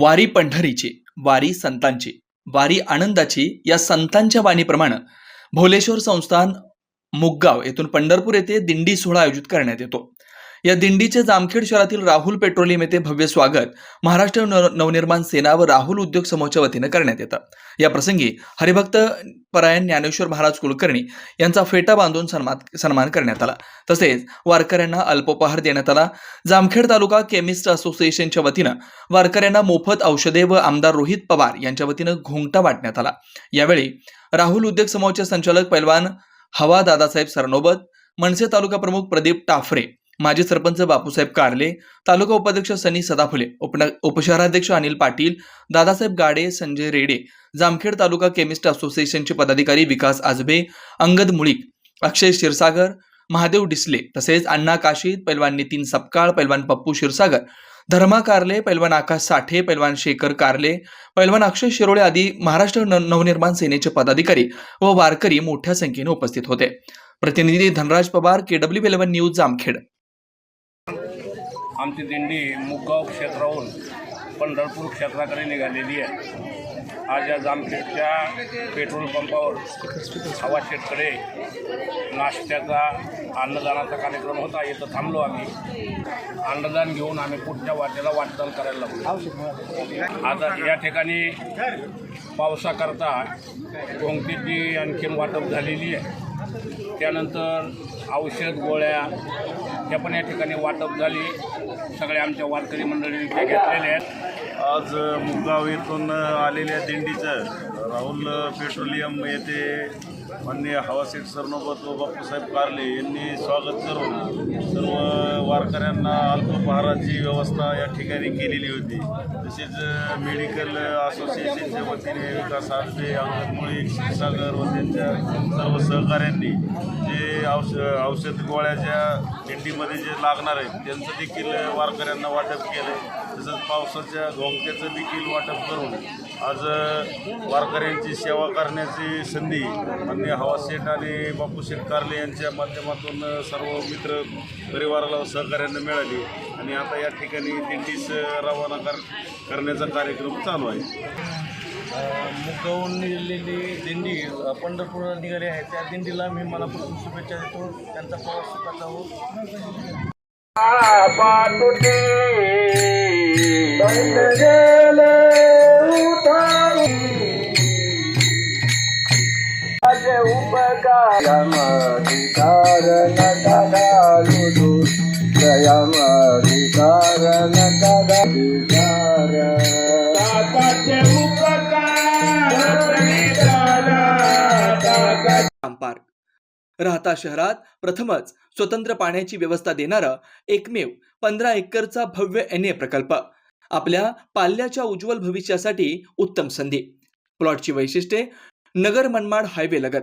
वारी पंढरीची वारी संतांची वारी आनंदाची या संतांच्या वाणीप्रमाणे भोलेश्वर संस्थान मुगगाव येथून पंढरपूर येथे दिंडी सोहळा आयोजित करण्यात येतो. या दिंडीचे जामखेड शहरातील राहुल पेट्रोलियम येथे भव्य स्वागत. महाराष्ट्र नव- नवनिर्माण सेना व राहुल उद्योग समूहाच्या वतीनं करण्यात येतं. या प्रसंगी हरिभक्त परायण ज्ञानेश्वर महाराज कुलकर्णी यांचा फेटा बांधून सन्मान सन्मान करण्यात आला. तसेच वारकऱ्यांना अल्पोपहार देण्यात आला. जामखेड तालुका केमिस्ट असोसिएशनच्या वतीनं वारकऱ्यांना मोफत औषधे व आमदार रोहित पवार यांच्या वतीनं घोंगटा वाटण्यात आला. यावेळी राहुल उद्योग समूहाचे संचालक पैलवान हवा दादासाहेब सरनोबत मनसे तालुका प्रमुख प्रदीप टाफरे माजी सरपंच बापूसाहेब कारले तालुका उपाध्यक्ष सनी सदाफुले उपन उपशहराध्यक्ष अनिल पाटील दादासाहेब गाडे संजय रेडे जामखेड तालुका केमिस्ट असोसिएशनचे पदाधिकारी विकास आजबे अंगद मुळीक अक्षय क्षीरसागर महादेव डिसले तसेच अण्णा काशीद पैलवान नितीन सपकाळ पैलवान पप्पू क्षीरसागर धर्मा कारले पैलवान आकाश साठे पैलवान शेखर कारले पैलवान अक्षय शिरोळे आदी महाराष्ट्र न- नवनिर्माण सेनेचे पदाधिकारी व वारकरी मोठ्या संख्येने उपस्थित होते. प्रतिनिधी Dhanraj Pawar KW eleven news Jamkhed. आमची दिंडी मुगाव क्षेत्राहून पंढरपूर क्षेत्राकडे निघालेली आहे. आज या जामखेडच्या पेट्रोल पंपावर हवा शेतकडे नाश्त्याचा अन्नदानाचा कार्यक्रम होता. इथं थांबलो आम्ही. अन्नदान घेऊन आम्ही पुढच्या वाटेला वाटचाल करायला लागलो. आता या ठिकाणी पावसाकरता कोंगटीची आणखीन वाटप झालेली आहे. त्यानंतर औषध गोळ्या त्या पण या ठिकाणी वाटप झाली. सगळे आमच्या वारकरी मंडळींनी त्या घेतलेल्या आहेत. आज मुगाव येथून आलेल्या दिंडीचं राहुल पेट्रोलियम येथे माननीय हवासेठ सरनोबत व बापूसाहेब कारले यांनी स्वागत करून सर्व वारकऱ्यांना अल्पपहाराची व्यवस्था या ठिकाणी केलेली होती. तसेच मेडिकल असोसिएशनच्या वतीने विकास आजबे अंगणमुळे क्षीरसागर व त्यांच्या सर्व सहकाऱ्यांनी जे औष औषध गोळ्याच्या दिंडीमध्ये जे लागणार आहेत त्यांचं देखील वारकऱ्यांना वाटप केलं तसंच पावसाच्या घोंगट्याचं देखील वाटप करून आज वारकऱ्यांची सेवा करण्याची संधी माननीय हवाशेठ आणि बापूशेठ कारले यांच्या माध्यमातून सर्व मित्र परिवाराला सहकार्यांना मिळाली. आणि आता या ठिकाणी दिंडीस रवाना कर करण्याचा कार्यक्रम चालू आहे. मुगावून निघालेली दिंडी पंढरपूरला निघाली आहे त्या दिंडीला मी मनापासून शुभेच्छा देतो. त्यांचा प्रवास सुखाचा हो पार्क. राहता शहरात प्रथमच स्वतंत्र पाण्याची व्यवस्था देणारा एकमेव पंधरा एकरचा भव्य एन ए प्रकल्प. आपल्या पाल्याच्या उज्ज्वल भविष्यासाठी उत्तम संधी. प्लॉटची वैशिष्ट्ये नगर मनमाड हायवे लगत.